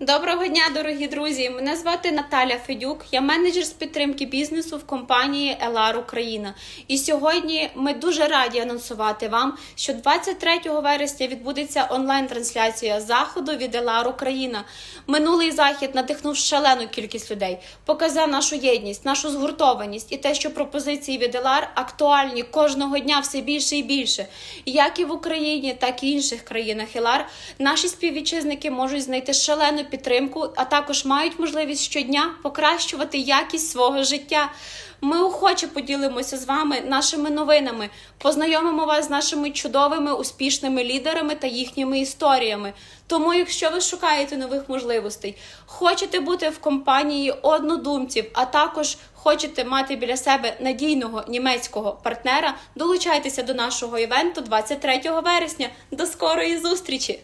Доброго дня, дорогі друзі! Мене звати Наталя Федюк. Я менеджер з підтримки бізнесу в компанії Елар Україна. І сьогодні ми дуже раді анонсувати вам, що 23 вересня відбудеться онлайн-трансляція заходу від Елар Україна. Минулий захід надихнув шалену кількість людей, показав нашу єдність, нашу згуртованість і те, що пропозиції від Елар актуальні кожного дня все більше і більше. Як і в Україні, так і інших країнах Елар наші співвітчизники можуть знайти шалену підтримку, а також мають можливість щодня покращувати якість свого життя. Ми охоче поділимося з вами нашими новинами, познайомимо вас з нашими чудовими успішними лідерами та їхніми історіями. Тому, якщо ви шукаєте нових можливостей, хочете бути в компанії однодумців, а також хочете мати біля себе надійного німецького партнера, долучайтеся до нашого івенту 23 вересня. До скорої зустрічі!